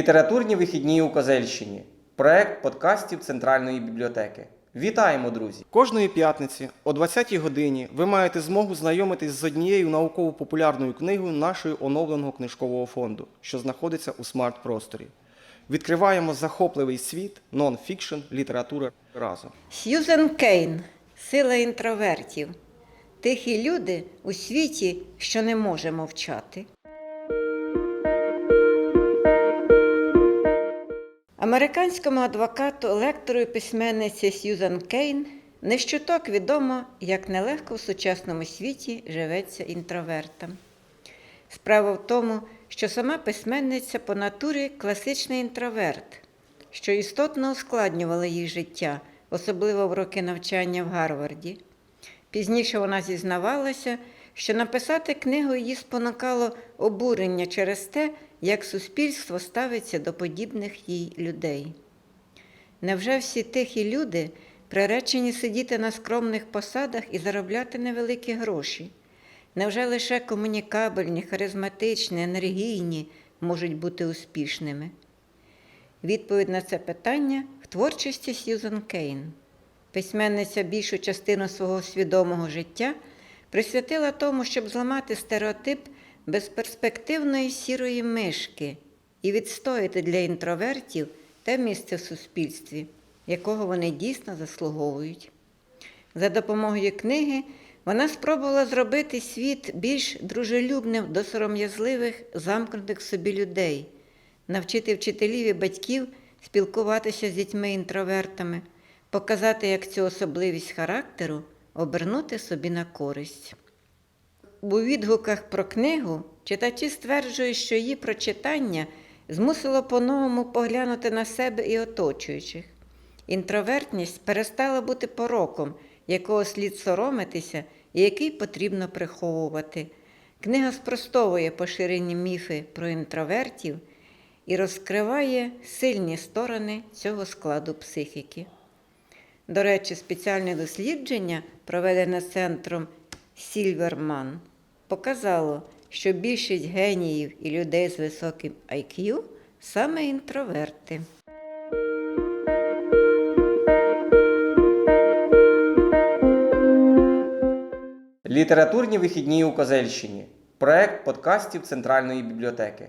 Літературні вихідні у Козельщині. Проект подкастів Центральної бібліотеки. Вітаємо, друзі! Кожної п'ятниці о 20-й годині ви маєте змогу знайомитись з однією науково-популярною книгою нашого оновленого книжкового фонду, що знаходиться у смарт-просторі. Відкриваємо захопливий світ нон-фікшн літератури разом. Сьюзен Кейн Сила інтровертів. Тихі люди у світі, що не може мовчати. Американському адвокату, лектору і письменниці Сьюзен Кейн не щуток відомо, як нелегко в сучасному світі живеться інтровертам. Справа в тому, що сама письменниця по натурі класичний інтроверт, що істотно ускладнювало їй життя, особливо в роки навчання в Гарварді. Пізніше вона зізнавалася, що написати книгу її спонукало обурення через те, як суспільство ставиться до подібних їй людей. Невже всі тихі люди приречені сидіти на скромних посадах і заробляти невеликі гроші? Невже лише комунікабельні, харизматичні, енергійні можуть бути успішними? Відповідь на це питання в творчості Сьюзен Кейн. Письменниця більшу частину свого свідомого життя присвятила тому, щоб зламати стереотип безперспективної сірої мишки і відстояти для інтровертів те місце в суспільстві, якого вони дійсно заслуговують. За допомогою книги вона спробувала зробити світ більш дружелюбним до сором'язливих, замкнутих собі людей, навчити вчителів і батьків спілкуватися з дітьми-інтровертами, показати, як цю особливість характеру обернути собі на користь. У відгуках про книгу читачі стверджують, що її прочитання змусило по-новому поглянути на себе і оточуючих. Інтровертність перестала бути пороком, якого слід соромитися і який потрібно приховувати. Книга спростовує поширені міфи про інтровертів і розкриває сильні сторони цього складу психіки. До речі, спеціальне дослідження, проведене центром Сільверман, показало, що більшість геніїв і людей з високим IQ саме інтроверти. Літературні вихідні у Козельщині. Проект подкастів Центральної бібліотеки.